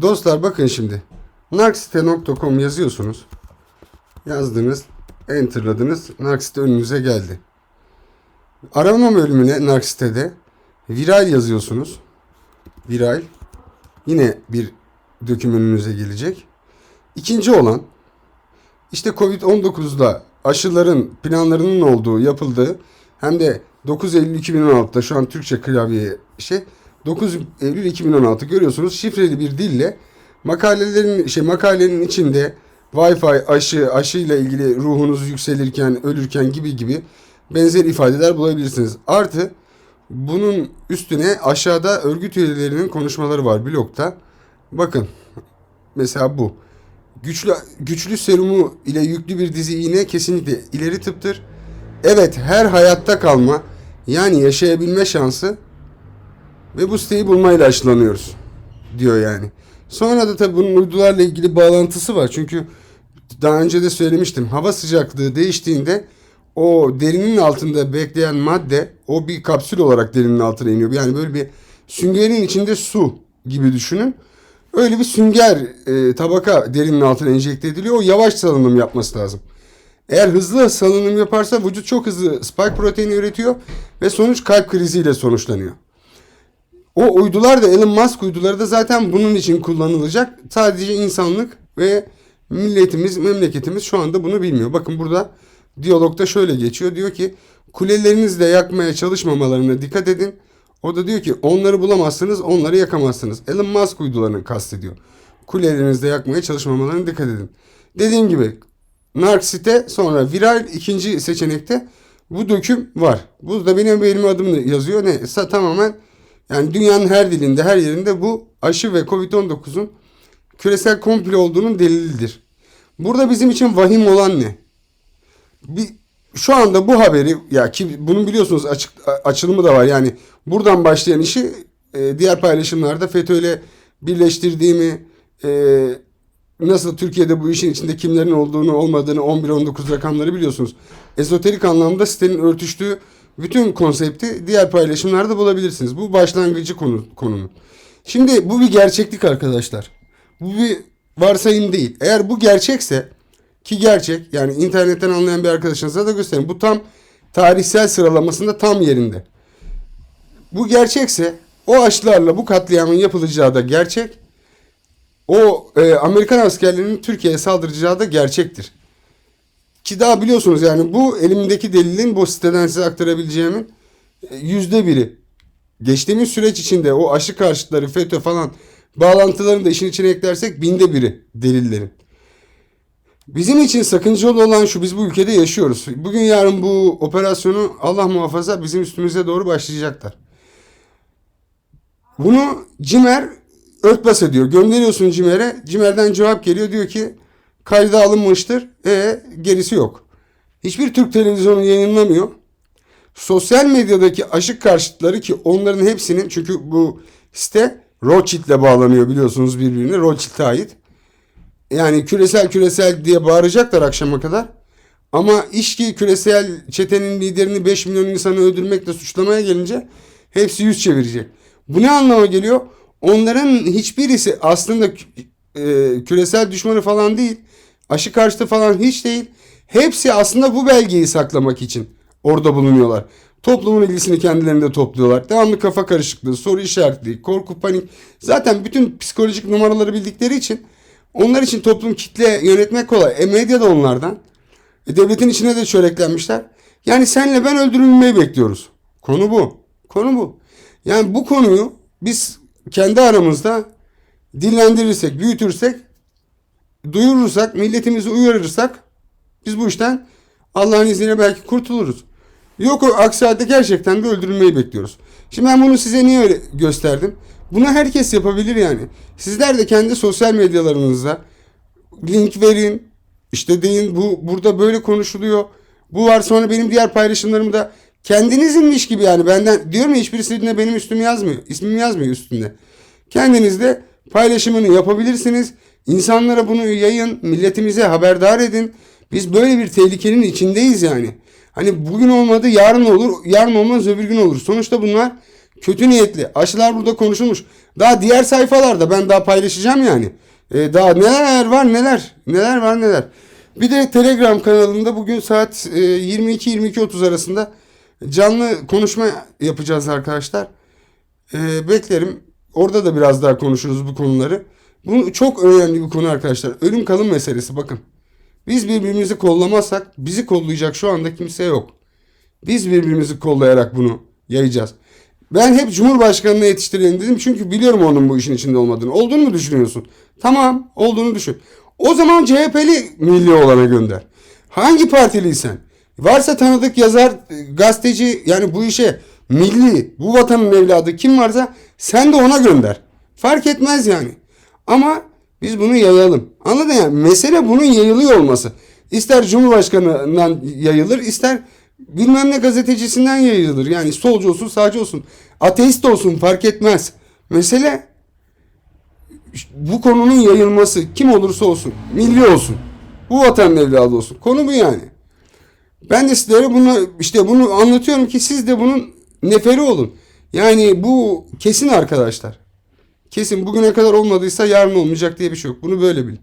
Dostlar bakın şimdi. Narksite.com yazıyorsunuz. Yazdınız. Enter'ladınız. Narksite önünüze geldi. Arama bölümüne Narksite'de viral yazıyorsunuz. Viral. Yine bir döküm önünüze gelecek. İkinci olan işte Covid-19'da aşıların planlarının olduğu, yapıldığı hem de 9 Eylül 2016'da şu an Türkçe klavye şey 9 Eylül 2016 görüyorsunuz şifreli bir dille makalelerin şey makalenin içinde Wi-Fi aşı aşıyla ilgili ruhunuz yükselirken ölürken gibi gibi benzer ifadeler bulabilirsiniz. Artı bunun üstüne aşağıda örgüt üyelerinin konuşmaları var blogda. Bakın mesela bu. Güçlü güçlü serumu ile yüklü bir dizi iğne kesinlikle ileri tıptır. Evet her hayatta kalma yani yaşayabilme şansı ve bu siteyi bulmayla aşılanıyoruz diyor yani. Sonra da tabii bunun uydularla ilgili bağlantısı var. Çünkü daha önce de söylemiştim. Hava sıcaklığı değiştiğinde o derinin altında bekleyen madde o bir kapsül olarak derinin altına iniyor. Yani böyle bir süngerin içinde su gibi düşünün. Öyle bir sünger e, tabaka derinin altına enjekte ediliyor. O yavaş salınım yapması lazım. Eğer hızlı salınım yaparsa vücut çok hızlı spike proteini üretiyor ve sonuç kalp kriziyle sonuçlanıyor. O uydular da Elon Musk uyduları da zaten bunun için kullanılacak. Sadece insanlık ve milletimiz, memleketimiz şu anda bunu bilmiyor. Bakın burada diyalogda şöyle geçiyor. Diyor ki kulelerinizle yakmaya çalışmamalarına dikkat edin. O da diyor ki onları bulamazsınız, onları yakamazsınız. Elon Musk uydularını kastediyor. Kulelerinizle yakmaya çalışmamalarına dikkat edin. Dediğim gibi Narksite sonra viral ikinci seçenekte bu döküm var. Bu da benim benim adımı yazıyor. Ne? Sa- tamamen yani dünyanın her dilinde, her yerinde bu aşı ve Covid-19'un küresel komple olduğunun delilidir. Burada bizim için vahim olan ne? Bir, şu anda bu haberi ya ki bunun biliyorsunuz açık açılımı da var. Yani buradan başlayan işi e, diğer paylaşımlarda FETÖ'yle birleştirdiğimi e, nasıl Türkiye'de bu işin içinde kimlerin olduğunu olmadığını 11-19 rakamları biliyorsunuz. Ezoterik anlamda sitenin örtüştüğü bütün konsepti diğer paylaşımlarda bulabilirsiniz. Bu başlangıcı konu, konunun. Şimdi bu bir gerçeklik arkadaşlar. Bu bir varsayım değil. Eğer bu gerçekse ki gerçek yani internetten anlayan bir arkadaşınıza da göstereyim. Bu tam tarihsel sıralamasında tam yerinde. Bu gerçekse o aşılarla bu katliamın yapılacağı da gerçek. O e, Amerikan askerlerinin Türkiye'ye saldıracağı da gerçektir. Ki daha biliyorsunuz yani bu elimdeki delilin bu siteden size aktarabileceğimin e, yüzde biri. Geçtiğimiz süreç içinde o aşı karşıtları, FETÖ falan bağlantılarını da işin içine eklersek binde biri delillerin. Bizim için sakıncalı olan şu biz bu ülkede yaşıyoruz. Bugün yarın bu operasyonu Allah muhafaza bizim üstümüze doğru başlayacaklar. Bunu Cimer örtbas ediyor. Gönderiyorsun Cimer'e. Cimer'den cevap geliyor diyor ki kayda alınmıştır. E gerisi yok. Hiçbir Türk televizyonu yayınlamıyor. Sosyal medyadaki aşık karşıtları ki onların hepsinin çünkü bu site Rothschild'le bağlanıyor biliyorsunuz birbirine. Rothschild'e ait. Yani küresel küresel diye bağıracaklar akşama kadar. Ama iş ki küresel çetenin liderini 5 milyon insanı öldürmekle suçlamaya gelince hepsi yüz çevirecek. Bu ne anlama geliyor? Onların hiçbirisi aslında e, küresel düşmanı falan değil. Aşı karşıtı falan hiç değil. Hepsi aslında bu belgeyi saklamak için orada bulunuyorlar. Toplumun ilgisini kendilerinde topluyorlar. Devamlı kafa karışıklığı, soru işaretli, korku, panik. Zaten bütün psikolojik numaraları bildikleri için onlar için toplum kitle yönetmek kolay. E medya da onlardan. E devletin içine de çöreklenmişler. Yani senle ben öldürülmeyi bekliyoruz. Konu bu. Konu bu. Yani bu konuyu biz kendi aramızda dillendirirsek, büyütürsek, duyurursak, milletimizi uyarırsak biz bu işten Allah'ın izniyle belki kurtuluruz. Yok o aksi halde gerçekten de öldürülmeyi bekliyoruz. Şimdi ben bunu size niye öyle gösterdim? Bunu herkes yapabilir yani. Sizler de kendi sosyal medyalarınızda link verin. İşte deyin bu burada böyle konuşuluyor. Bu var sonra benim diğer paylaşımlarımı da kendinizinmiş gibi yani benden diyorum ya hiçbirisinde benim üstüm yazmıyor. İsmim yazmıyor üstünde. Kendiniz de paylaşımını yapabilirsiniz. İnsanlara bunu yayın, milletimize haberdar edin. Biz böyle bir tehlikenin içindeyiz yani. Hani bugün olmadı yarın olur, yarın olmaz öbür gün olur. Sonuçta bunlar kötü niyetli. Aşılar burada konuşulmuş. Daha diğer sayfalarda ben daha paylaşacağım yani. Ee, daha neler var neler. Neler var neler. Bir de Telegram kanalında bugün saat e, 22-22.30 arasında canlı konuşma yapacağız arkadaşlar. Ee, beklerim. Orada da biraz daha konuşuruz bu konuları. Bu çok önemli bir konu arkadaşlar. Ölüm kalım meselesi bakın. Biz birbirimizi kollamazsak bizi kollayacak şu anda kimse yok. Biz birbirimizi kollayarak bunu yayacağız. Ben hep Cumhurbaşkanı'na yetiştirelim dedim çünkü biliyorum onun bu işin içinde olmadığını. Olduğunu mu düşünüyorsun? Tamam olduğunu düşün. O zaman CHP'li milli olana gönder. Hangi partiliysen. Varsa tanıdık yazar, gazeteci yani bu işe milli, bu vatanın evladı kim varsa sen de ona gönder. Fark etmez yani. Ama biz bunu yayalım. Anladın ya? Mesele bunun yayılıyor olması. İster Cumhurbaşkanı'ndan yayılır, ister bilmem ne gazetecisinden yayılır. Yani solcu olsun, sağcı olsun, ateist olsun fark etmez. Mesele bu konunun yayılması kim olursa olsun, milli olsun. Bu vatanın evladı olsun. Konu bu yani. Ben de sizlere bunu işte bunu anlatıyorum ki siz de bunun neferi olun. Yani bu kesin arkadaşlar. Kesin bugüne kadar olmadıysa yarın olmayacak diye bir şey yok. Bunu böyle bilin.